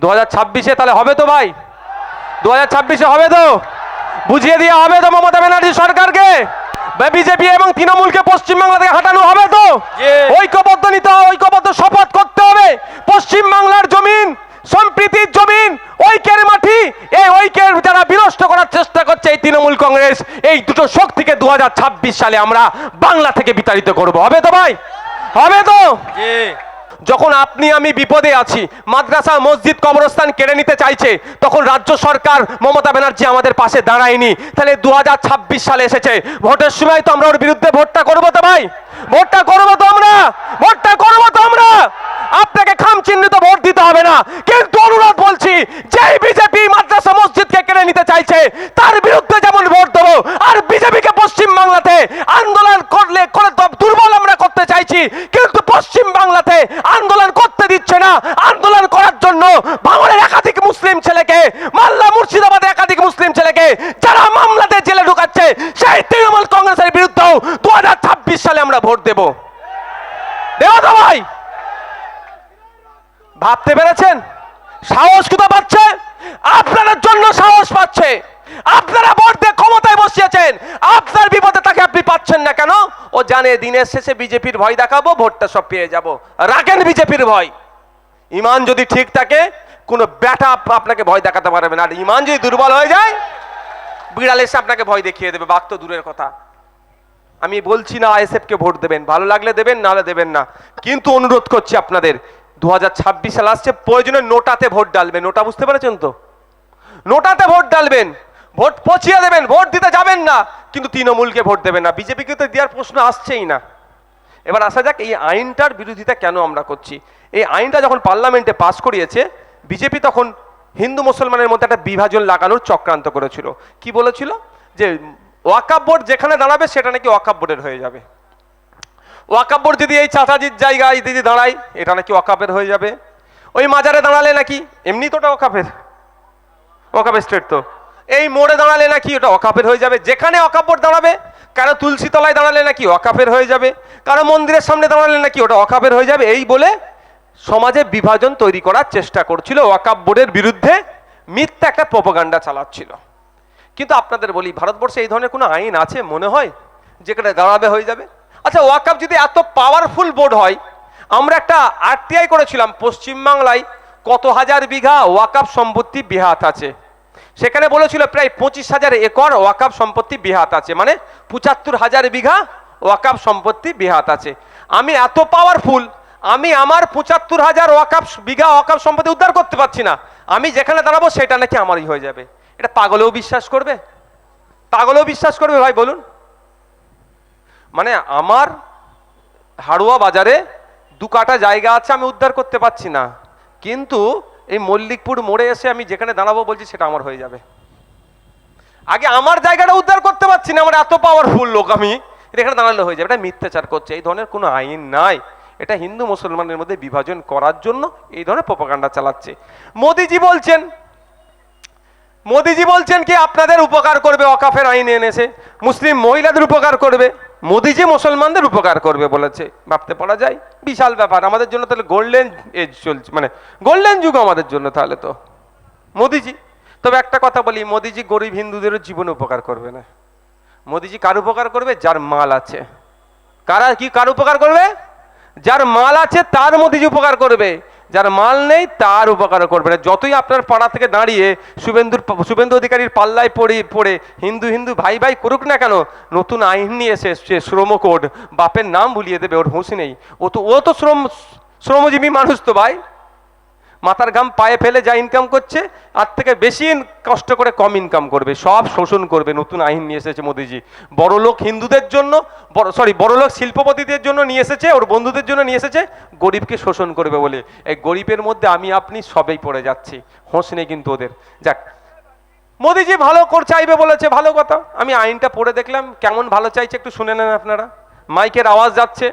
দু হাজার ছাব্বিশে তাহলে হবে তো ভাই? দু হাজার ছাব্বিশে হবে তো? বুঝিয়ে দিয়ে হবে তো মমতা ব্যানার্জি সরকারকে? বিজেপি এবং তৃণমূলকে পশ্চিমবাংলা থেকে হাঁটানো হবে তো? ঐক্যবদ্ধ নিতে হবে ঐক্যবদ্ধ শপথ করতে হবে। পশ্চিমবাংলার জমিন সম্প্রীতির জমিন ঐক্যের মাটি এই ঐক্যের যারা বিনষ্ট করার চেষ্টা করছে এই তৃণমূল কংগ্রেস এই দুটো শক্তিকে দু হাজার ছাব্বিশ সালে আমরা বাংলা থেকে বিতাড়িত করব। হবে তো ভাই? হবে তো? যখন আপনি, আমি বিপদে আছি, মাদ্রাসা, মসজিদ, কবরস্থান কেড়ে নিতে চাইছে, তখন রাজ্য সরকার মমতা ব্যানার্জি আমাদের পাশে দাঁড়ায়নি। তাহলে দুহাজার ছাব্বিশ সালে এসেছে। ভোটের সময় তো আমরা ওর বিরুদ্ধে ভোটটা করব তো ভাই? ভোটটা করব তো আমরা? ভোটটা করব তো আমরা? আপনাকে খাম চিহ্নিত ভোট দিতে হবে না। কিন্তু অনুরোধ বলছি, যেই বিজেপি মাদ্রাসা, মসজিদকে কেড়ে নিতে চাইছে, তার বিরুদ্ধে যেমন ভোট দেবো, আর বিজেপিকে পশ্চিম বাংলাতে আন্দোলন করলে, করে দুর্বল আমরা করতে চাইছি বাংলাতে আন্দোলন করতে দিচ্ছে না। আন্দোলন করার জন্য বাংলার একাধিক মুসলিম ছেলেকে, মাল্লা মুর্শিদাবাদের একাধিক মুসলিম ছেলেকে, যারা মামলাতে জেলে ঢুকাচ্ছে, সেই তৃণমূল কংগ্রেসের বিরুদ্ধেও দু সালে আমরা ভোট দেব। দেব তো ভাই। ভাবতে পেরেছেন? সাহস কোথা পাচ্ছে? আপনাদের জন্য সাহস পাচ্ছে। আপনারা ভোট দিয়ে ক্ষমতায় বসিয়েছেন। আপনার বিপদে তাকে আপনি পাচ্ছেন না কেন? ও জানে দিনের শেষে বিজেপির ভয় দেখাবো, ভোটটা সব পেয়ে যাব। রাখেন বিজেপির ভয়। ইমান যদি ঠিক থাকে, কোনো ব্যাটা আপনাকে ভয় দেখাতে পারবে না। আর ইমান যদি দুর্বল হয়ে যায়, বিড়াল এসে আপনাকে ভয় দেখিয়ে দেবে। বাঘ তো দূরের কথা। আমি বলছি না আইএসএফকে ভোট দেবেন। ভালো লাগলে দেবেন, নাহলে দেবেন না। কিন্তু অনুরোধ করছি আপনাদের, দু হাজার ছাব্বিশ সাল আসছে, প্রয়োজনে নোটাতে ভোট ডালবেন নোটা বুঝতে পেরেছেন তো? নোটাতে ভোট ডালবেন ভোট পচিয়ে দেবেন, ভোট দিতে যাবেন না। কিন্তু তৃণমূলকে ভোট দেবেন না। বিজেপিকে তো দেওয়ার প্রশ্ন আসছেই না। এবার আসা যাক, এই আইনটার বিরোধিতা কেন আমরা করছি? এই আইনটা যখন পার্লামেন্টে পাস করিয়েছে, বিজেপি তখন হিন্দু মুসলমানের মধ্যে একটা বিভাজন লাগানোর চক্রান্ত করেছিল। কি বলেছিল? যে ওয়াকাব বোর্ড যেখানে দাঁড়াবে, সেটা নাকি ওয়াকাব বোর্ডের হয়ে যাবে। ওয়াকাব বোর্ড যদি এই চাচাজির জায়গায় যদি দাঁড়ায়, এটা নাকি ওয়াকাপের হয়ে যাবে। ওই মাজারে দাঁড়ালে নাকি? এমনি তো ওটা ওয়াকাপের ওয়াকাপের স্টেট তো। এই মোড়ে দাঁড়ালে নাকি ওটা অকাপের হয়ে যাবে। যেখানে অকাপড় দাঁড়াবে, কারও তুলসী তলায় দাঁড়ালে নাকি অকাপের হয়ে যাবে। কারও মন্দিরের সামনে দাঁড়ালে নাকি ওটা অকাপের হয়ে যাবে। এই বলে সমাজে বিভাজন তৈরি করার চেষ্টা করছিল। ওয়াকাপ বোর্ডের বিরুদ্ধে মিথ্যা একটা প্রোপাগান্ডা চালাচ্ছিল। কিন্তু আপনাদের বলি, ভারতবর্ষে এই ধরনের কোনো আইন আছে মনে হয়? যেখানে দাঁড়াবে হয়ে যাবে? আচ্ছা ওয়াকাপ যদি এত পাওয়ারফুল বোর্ড হয়, আমরা একটা আরটিআই করেছিলাম পশ্চিমবাংলায়, কত হাজার বিঘা ওয়াকাপ সম্পত্তি বিহাত আছে। সেখানে বলেছিল প্রায় পঁচিশ হাজার একর ওয়াকাপ সম্পত্তি বিহাত আছে। মানে পঁচাত্তর হাজার বিঘা ওয়াকাপ সম্পত্তি বিহাত আছে। আমি এত পাওয়ারফুল আমি আমার পঁচাত্তর হাজার ওয়াকাপ বিঘা ওয়াকাপ সম্পত্তি উদ্ধার করতে পারছি না। আমি যেখানে দাঁড়াবো সেটা নাকি আমারই হয়ে যাবে। এটা পাগলেও বিশ্বাস করবে? পাগলেও বিশ্বাস করবে ভাই, বলুন। মানে আমার হাড়ুয়া বাজারে দু কাটা জায়গা আছে, আমি উদ্ধার করতে পারছি না। কিন্তু এই মল্লিকপুর মোড়ে এসে আমি যেখানে দাঁড়াবো বলছি, সেটা আমার হয়ে যাবে। আগে আমার জায়গাটা উদ্ধার করতে পারছি না, আমার এত পাওয়ারফুল লোক আমি। এখানে দাঁড়ালে হয়ে যাবে, এটা মিথ্যাচার করছে, এই ধরনের কোনো আইন নাই। এটা হিন্দু মুসলমানের মধ্যে বিভাজন করার জন্য এই ধরনের প্রপাগান্ডা চালাচ্ছে। মোদিজি বলছেন মোদিজি বলছেন কি, আপনাদের উপকার করবে অকাফের আইন এনেছে, মুসলিম মহিলাদের উপকার করবে। মোদিজি মুসলমানদের উপকার করবে বলেছে। ভাবতে পারা যায়। বিশাল ব্যাপার। আমাদের জন্য তাহলে গোল্ডেন এজ চলছে। মানে গোল্ডেন যুগ আমাদের জন্য তাহলে তো। মোদিজি। তবে একটা কথা বলি, মোদিজি গরিব হিন্দুদেরও জীবন উপকার করবে না। মোদিজি কার উপকার করবে? যার মাল আছে। কারা কি কার উপকার করবে? যার মাল আছে, তার মোদিজি উপকার করবে। যার মাল নেই, তার উপকার করবে না। যতই আপনার পাড়া থেকে দাঁড়িয়ে শুভেন্দুর শুভেন্দু অধিকারীর পাল্লায় পড়ে পড়ে হিন্দু হিন্দু ভাই ভাই করুক না কেন, নতুন আইন নিয়ে এসে এসছে শ্রম কোড, বাপের নাম ভুলিয়ে দেবে, ওর হুঁশ নেই। ও তো ও তো শ্রম, শ্রমজীবী মানুষ তো ভাই। মাথার ঘাম পায়ে ফেলে যা ইনকাম করছে, আর থেকে বেশি কষ্ট করে কম ইনকাম করবে, সব শোষণ করবে, নতুন আইন নিয়ে এসেছে মোদিজি। বড় লোক হিন্দুদের জন্য সরি বড় লোক শিল্পপতিদের জন্য নিয়ে এসেছে, ওর বন্ধুদের জন্য নিয়ে এসেছে, গরিবকে শোষণ করবে বলে। এই গরিবের মধ্যে আমি, আপনি সবেই পড়ে যাচ্ছি, হোঁশ নেই কিন্তু ওদের। যাক, মোদিজি ভালো কর, চাইবে বলেছে, ভালো কথা। আমি আইনটা পড়ে দেখলাম, কেমন ভালো চাইছে একটু শুনে নেন আপনারা। মাইকের আওয়াজ যাচ্ছে,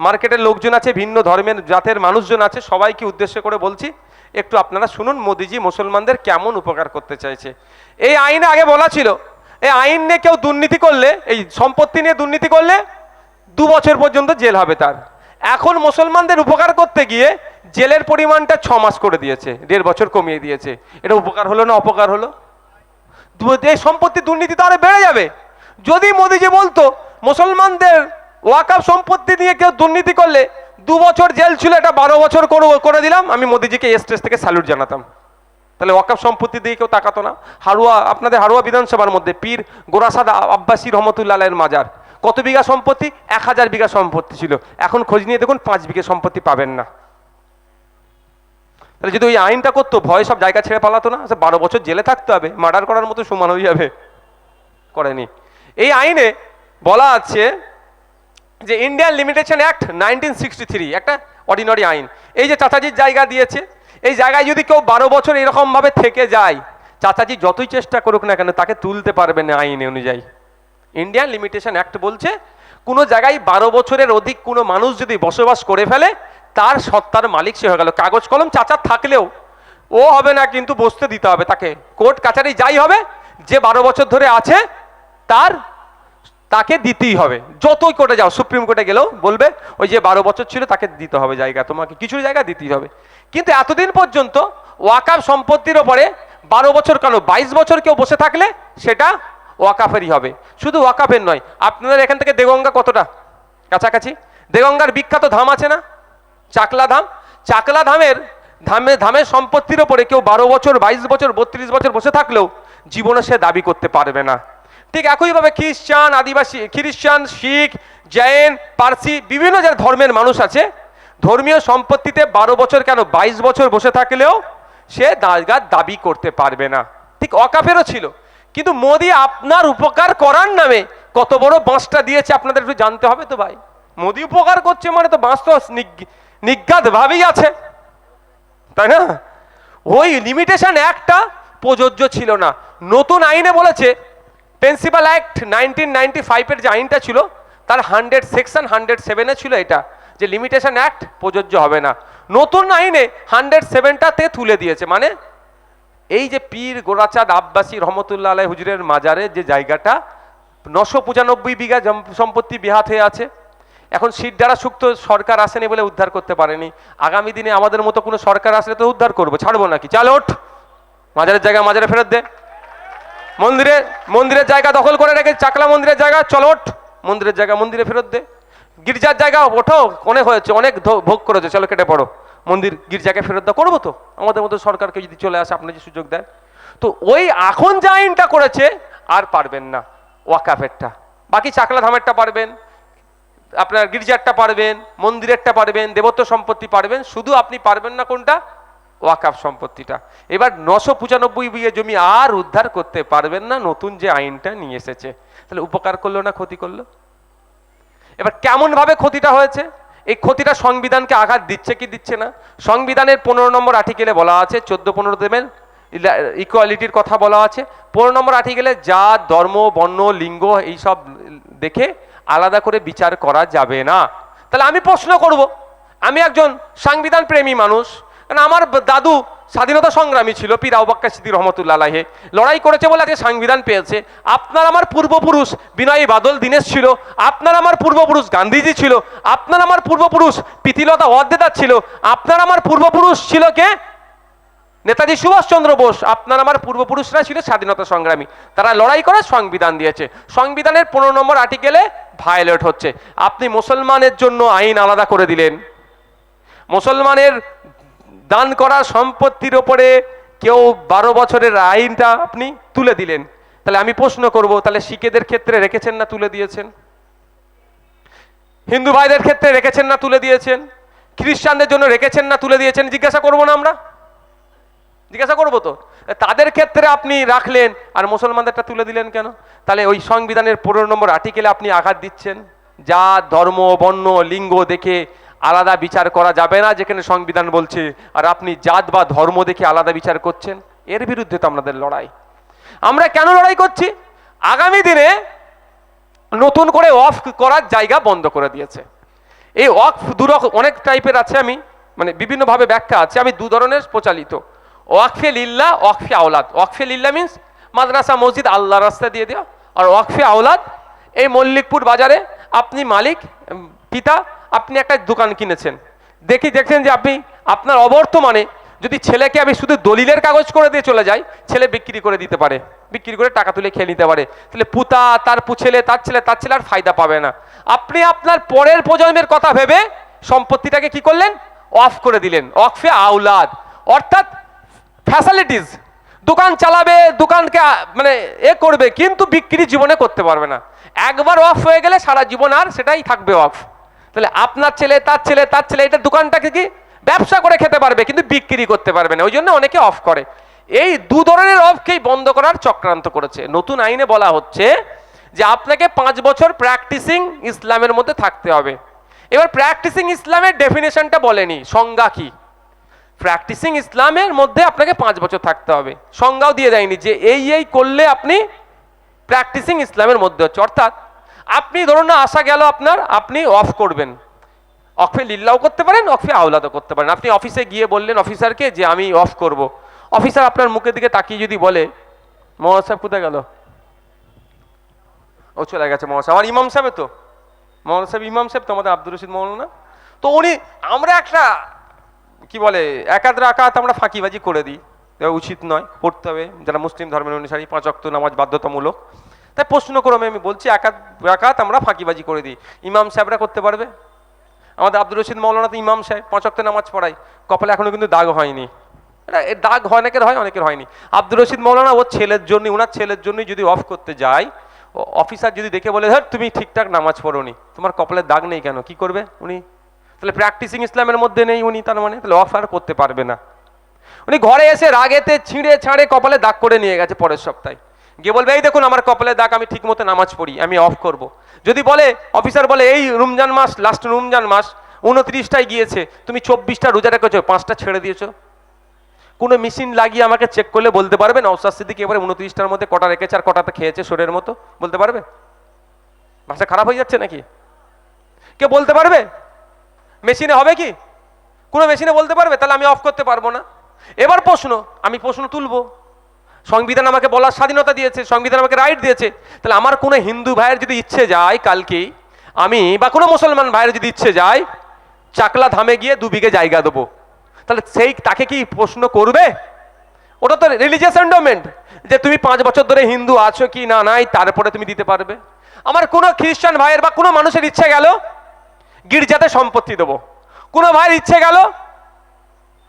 মার্কেটের লোকজন আছে, ভিন্ন ধর্মের, জাতের মানুষজন আছে, সবাইকে উদ্দেশ্য করে বলছি একটু আপনারা শুনুন মোদিজি মুসলমানদের কেমন উপকার করতে চাইছে। এই আইনে আগে বলা ছিল, এই আইন নিয়ে কেউ দুর্নীতি করলে, এই সম্পত্তি নিয়ে দুর্নীতি করলে দু বছর পর্যন্ত জেল হবে তার। এখন মুসলমানদের উপকার করতে গিয়ে জেলের পরিমাণটা ছ মাস করে দিয়েছে, দেড় বছর কমিয়ে দিয়েছে। এটা উপকার হলো না অপকার হলো? এই সম্পত্তি দুর্নীতি তো আরও বেড়ে যাবে। যদি মোদিজি বলতো, মুসলমানদের ওয়াকাফ সম্পত্তি নিয়ে কেউ দুর্নীতি করলে দু বছর জেল ছিল, এটা বারো বছর করে দিলাম। আমি মোদিজিকে এই স্টেজ থেকে স্যালুট জানাতাম। তাহলে ওয়াকাফ সম্পত্তি দিয়ে কেউ তাকাতো না। হারুয়া, আপনাদের হারুয়া বিধানসভার মধ্যে পীর গোরাসাদ আব্বাসী রহমতুল্লাহ আলাইয়ের মাজার। কত বিঘা সম্পত্তি? এক হাজার বিঘা সম্পত্তি ছিল। এখন খোঁজ নিয়ে দেখুন, পাঁচ বিঘা সম্পত্তি পাবেন না। তাহলে যদি ওই আইনটা করতো, ভয় সব জায়গা ছেড়ে পালাতো না? সে বারো বছর জেলে থাকতে হবে, মার্ডার করার মতো সমান হয়ে যাবে। করেনি। এই আইনে বলা আছে যে Indian limitation act nineteen sixty একটা অর্ডিনারি আইন। এই যে চাচাজির জায়গা দিয়েছে, এই জায়গায় যদি কেউ বারো বছর এরকমভাবে থেকে যায়, চাচাজি যতই চেষ্টা করুক না কেন, তাকে তুলতে পারবে না আইন অনুযায়ী। ইন্ডিয়ান লিমিটেশন অ্যাক্ট বলছে, কোনো জায়গায় বারো বছরের অধিক কোনো মানুষ যদি বসবাস করে ফেলে, তার সত্তার মালিক সে হয়ে গেল। কাগজ কলম চাচা থাকলেও ও হবে না, কিন্তু বসতে দিতে হবে তাকে। কোর্ট কাছারি যাই হবে, যে বারো বছর ধরে আছে, তার তাকে দিতেই হবে। যতই কোর্টে যাও, সুপ্রিম কোর্টে গেলেও বলবে, ওই যে বারো বছর ছিল তাকে দিতে হবে জায়গা, তোমাকে কিছু জায়গা দিতেই হবে। কিন্তু এতদিন পর্যন্ত ওয়াকাফ সম্পত্তির ওপরে বারো বছর কেন, বাইশ বছর কেউ বসে থাকলে সেটা ওয়াকাফেরই হবে। শুধু ওয়াকাফের নয়, আপনাদের এখান থেকে দেগঙ্গা কতটা? কাছাকাছি? দেগঙ্গার বিখ্যাত ধাম আছে না? চাকলা ধাম? চাকলা ধামের, ধামে, ধামের সম্পত্তির ওপরে কেউ বারো বছর, বাইশ বছর, বত্রিশ বছর বসে থাকলেও জীবনে সে দাবি করতে পারবে না। ঠিক একইভাবে খ্রিস্টান আদিবাসী খ্রিস্টান শিখ, জৈন, পার্সি বিভিন্ন যে ধর্মের মানুষ আছে, ধর্মীয় সম্পত্তিতে বারো বছর কেন বাইশ বছর বসে থাকলেও সে দাগার দাবি করতে পারবে না। ঠিক অকাফেরও ছিল। কিন্তু মোদি আপনার উপকার করার নামে কত বড় বাঁশটা দিয়েছে, আপনাদের একটু জানতে হবে তো ভাই। মোদি উপকার করছে মানে তো বাঁশ তো নিগ- নিজ্ঞাত ভাবেই আছে। তাই না? ওই লিমিটেশন একটা প্রযোজ্য ছিল না। নতুন আইনে বলেছে প্রিন্সিপাল অ্যাক্ট নাইনটিন নাইনটি ফাইভের যে আইনটা ছিল, তার হান্ড্রেড সেকশন হান্ড্রেড সেভেনে ছিল এটা, যে লিমিটেশন অ্যাক্ট প্রযোজ্য হবে না। নতুন আইনে হান্ড্রেড সেভেনটাতে তুলে দিয়েছে মানে এই যে পীর গোরাচাঁদ আব্বাসী রহমতুল্লাহ আলাই হুজুরের মাজারে যে জায়গাটা, নশো পঁচানব্বই বিঘা সম্পত্তি বিহাত হয়ে আছে। এখন সিট দ্বারা সুক্ত সরকার আসেনি বলে উদ্ধার করতে পারেনি। আগামী দিনে আমাদের মতো কোনো সরকার আসলে তো উদ্ধার করব, ছাড়বো নাকি? চাল ওঠ! মাজারের জায়গা মাজারে ফেরত দে। মন্দিরে, মন্দিরের জায়গা দখল করে রেখে চাকলা মন্দিরের জায়গা, চলো ওঠ। মন্দিরের জায়গা, মন্দিরে ফেরত দে। গির্জার জায়গা, ওঠো, অনেক হয়েছে, অনেক ভোগ করেছে, চলো কেটে পড়ো। মন্দির গির্জাকে ফেরত দেওয়া করব তো? আমাদের মতো সরকারকে যদি চলে আসে, আপনি যে সুযোগ দেন। তো ওই এখন যে আইনটা করেছে, আর পারবেন না, ওয়াকাফেরটা। বাকি চাকলা ধামেরটা পারবেন, আপনার গির্জারটা পারবেন, মন্দিরেরটা পারবেন, দেবত্ব সম্পত্তি পারবেন, শুধু আপনি পারবেন না কোনটা? ওয়াকাফ সম্পত্তিটা। এবার নশো পঁচানব্বই বিঘে জমি আর উদ্ধার করতে পারবেন না নতুন যে আইনটা নিয়ে এসেছে। তাহলে উপকার করল না ক্ষতি করল? এবার কেমন ভাবে ক্ষতিটা হয়েছে? এই ক্ষতিটা সংবিধানকে আঘাত দিচ্ছে কি দিচ্ছে না? সংবিধানের পনেরো নম্বর আর্টিকেলে বলা আছে, চোদ্দ পনেরো দেবেন ইকুয়ালিটির কথা বলা আছে। পনেরো নম্বর আর্টিকেলে জাত ধর্ম, বর্ণ, লিঙ্গ এইসব দেখে আলাদা করে বিচার করা যাবে না। তাহলে আমি প্রশ্ন করব, আমি একজন সংবিধান প্রেমী মানুষ কারণ আমার দাদু স্বাধীনতা সংগ্রামী ছিল, পীর আউবাক্কা সিদ্দি রহমতুল্লাহ আলাহে লড়াই করেছে বলে আজকে সংবিধান পেয়েছে। আপনার আমার পূর্বপুরুষ বিনয়ী বাদল দীনেশ ছিল, আপনার আমার পূর্বপুরুষ গান্ধীজি ছিল, আপনার আমার পূর্বপুরুষ প্রীতিলতা ওয়াদ্দেদার ছিল, আপনার আমার পূর্বপুরুষ ছিল কে? নেতাজি সুভাষচন্দ্র বোস, আপনার আমার পূর্বপুরুষরা ছিল স্বাধীনতা সংগ্রামী। তারা লড়াই করে সংবিধান দিয়েছে। সংবিধানের পনেরো নম্বর আর্টিকেলে ভায়োলেট হচ্ছে। আপনি মুসলমানের জন্য আইন আলাদা করে দিলেন। মুসলমানের দান করা সম্পত্তির ওপরে কেউ বারো বছরের আইনটা আপনি তুলে দিলেন। তাহলে আমি প্রশ্ন করব, তাহলে শিখেদের ক্ষেত্রে রেখেছেন না তুলে দিয়েছেন? হিন্দু ভাইদের ক্ষেত্রে রেখেছেন না তুলে দিয়েছেন? খ্রিস্টানদের জন্য রেখেছেন না তুলে দিয়েছেন? জিজ্ঞাসা করব না আমরা? জিজ্ঞাসা করব তো? তাদের ক্ষেত্রে আপনি রাখলেন আর মুসলমানদেরটা তুলে দিলেন কেন? তাহলে ওই সংবিধানের পনেরো নম্বর আর্টিকেলে আপনি আঘাত দিচ্ছেন। যা ধর্ম, বর্ণ, লিঙ্গ দেখে আলাদা বিচার করা যাবে না, যেখানে সংবিধান বলছে, আর আপনি জাত বা ধর্ম দেখে আলাদা বিচার করছেন? এর বিরুদ্ধে তো আমাদের লড়াই। আমরা কেন লড়াই করছি? আগামী দিনে নতুন করে অফ করার জায়গা বন্ধ করে দিয়েছে। এই অফ দুরকম অনেক টাইপের আছে আমি মানে বিভিন্নভাবে ব্যাখ্যা আছে, আমি দু ধরনের প্রচালিত। ওয়াকফে লিল্লা, ওয়াকফে আওলাদ। ওয়াকফে লিল্লা মিন্স মাদ্রাসা, মসজিদ আল্লাহ রাস্তা দিয়ে দেওয়া। আর ওয়াকফে আওলাদ, এই মল্লিকপুর বাজারে আপনি মালিক পিতা আপনি একটা দোকান কিনেছেন। দেখি দেখছেন যে আপনি আপনার অবর্তমানে যদি ছেলেকে আমি শুধু দলিলের কাগজ করে দিয়ে চলে যাই, ছেলে বিক্রি করে দিতে পারে। বিক্রি করে টাকা তুলে খেয়ে নিতে পারে। তাহলে পুতা, তার পুছেলে তার ছেলে তার ছেলে আর ফায়দা পাবে না। আপনি আপনার পরের প্রজন্মের কথা ভেবে সম্পত্তিটাকে কি করলেন? অফ করে দিলেন। অফে আউলাদ অর্থাৎ ফ্যাসিলিটিস। দোকান চালাবে, দোকানকে মানে এ করবে, কিন্তু বিক্রি জীবনে করতে পারবে না। একবার অফ হয়ে গেলে সারা জীবন আর সেটাই থাকবে অফ। তাহলে আপনার ছেলে, তার ছেলে তার ছেলে, এটা দোকানটাকে কি ব্যবসা করে খেতে পারবে কিন্তু বিক্রি করতে পারবে না। ওই জন্য অনেকে অফ করে। এই দু ধরনের অফকেই বন্ধ করার চক্রান্ত করেছে। নতুন আইনে বলা হচ্ছে যে আপনাকে পাঁচ বছর প্র্যাকটিসিং ইসলামের মধ্যে থাকতে হবে। এবার প্র্যাকটিসিং ইসলামের ডেফিনেশনটা বলেনি। সংজ্ঞা কি? প্র্যাকটিসিং ইসলামের মধ্যে আপনাকে পাঁচ বছর থাকতে হবে। সংজ্ঞাও দিয়ে দেয়নি যে এই এই করলে আপনি প্র্যাকটিসিং ইসলামের মধ্যে হচ্ছে। অর্থাৎ আপনি ধরুন না, আসা গেল আপনার, আপনি অফ করবেন। অফে লিল্লাও করতে পারেন অফে আওলাদও করতে পারেন। আপনি অফিসে গিয়ে বললেন অফিসারকে যে, আমি অফ করব। অফিসার আপনার মুখের দিকে তাকিয়ে যদি বলে মোহাম্মদ সাহেব, কোথায় গেল? ও চলে গেছে মোহাম্মদ সাহেব। আমার ইমাম সাহেব তো। মোহাম্মদ সাহেব, ইমাম সাহেব তো আমাদের আব্দুর রশিদ মৌলানা। তো উনি, আমরা একটা, কি বলে একাদ রাকাত আমরা ফাঁকিবাজি করে দিই। উচিত নয়, পড়তে হবে। যারা মুসলিম ধর্মের অনুসারী, পাঁচ অক্ত নামাজ বাধ্যতামূলক। তাই প্রশ্ন ক্রমে আমি বলছি, একাত একাত আমরা ফাঁকিবাজি করে দিই। ইমাম সাহেবরা করতে পারবে? আমাদের আব্দুর রশিদ মৌলানা তো ইমাম সাহেব, পাঁচ অক্ত নামাজ পড়াই কপালে এখনও কিন্তু দাগ হয়নি। এটা দাগ হয় অনেকের হয়, অনেকের হয়নি। আব্দুর রশিদ মৌলানা ওর ছেলের জন্য ওনার ছেলের জন্যই যদি অফ করতে যায় অফিসার যদি দেখে বলে, ধর, তুমি ঠিকঠাক নামাজ পড়োনি, তোমার কপালে দাগ নেই কেন? কি করবে উনি? তাহলে প্র্যাকটিসিং ইসলামের মধ্যে নেই উনি, তার মানে? তাহলে অফ আর করতে পারবে না। উনি ঘরে এসে রাগেতে ছিঁড়ে ছাড়ে কপালে দাগ করে নিয়ে গেছে পরের সপ্তাহে। গিয়ে বলবে, এই দেখুন, আমার কপালে দাগ, আমি ঠিক মতো নামাজ পড়ি, আমি অফ করব। যদি বলে অফিসার বলে, এই রমজান মাস লাস্ট রমজান মাস, উনত্রিশটায় গিয়েছে, তুমি চব্বিশটা রোজা রেখেছো, পাঁচটা ছেড়ে দিয়েছ? কোনো মেশিন লাগিয়ে আমাকে চেক করলে বলতে পারবে নওসাদ সিদ্দিক এবারে উনত্রিশটার মধ্যে কটা রেখেছে আর কটাতে খেয়েছে শরীরের মতো? বলতে পারবে? ভাষা খারাপ হয়ে যাচ্ছে নাকি? কে বলতে পারবে? মেশিনে হবে কি? কোনো মেশিনে বলতে পারবে? তাহলে আমি অফ করতে পারব না। এবার প্রশ্ন, আমি প্রশ্ন তুলবো। সংবিধান আমাকে বলার স্বাধীনতা দিয়েছে, সংবিধান আমাকে রাইট দিয়েছে। তাহলে আমার কোনো হিন্দু ভাইয়ের যদি ইচ্ছে যায় কালকেই আমি বা কোনো মুসলমান ভাইয়ের যদি ইচ্ছে যায়, চাকলা ধামে গিয়ে দু বিঘে জায়গা দেবো। তাহলে সেই তাকে কি প্রশ্ন করবে? ওটা তো রিলিজিয়াস এন্ডোমেন্ট যে তুমি পাঁচ বছর ধরে হিন্দু আছো কি না, নাই, তারপরে তুমি দিতে পারবে। আমার কোনো খ্রিস্টান ভাইয়ের বা কোনো মানুষের ইচ্ছে গেল, গির্জাতে সম্পত্তি দেবো। কোনো ভাইয়ের ইচ্ছে গেল,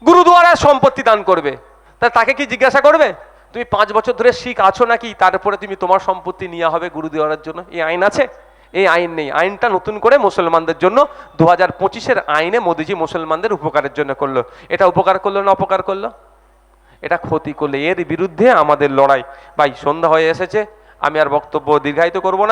গুরুদুয়ারায় সম্পত্তি দান করবে। তা তাকে কি জিজ্ঞাসা করবে? তুমি পাঁচ বছর ধরে শিখ আছো নাকি? তারপরে তুমি তোমার সম্পত্তি নিয়ে হবে গুরু দেওয়ার জন্য। এই আইন আছে? এই আইন নেই। আইনটা নতুন করে মুসলমানদের জন্য দু হাজার পঁচিশের আইনে মোদিজি মুসলমানদের উপকারের জন্য করল। এটা উপকার করল না অপকার করল? এটা ক্ষতি করলে এর বিরুদ্ধে আমাদের লড়াই। ভাই, সন্ধ্যা হয়ে এসেছে। আমি আর বক্তব্য দীর্ঘায়িত করব না।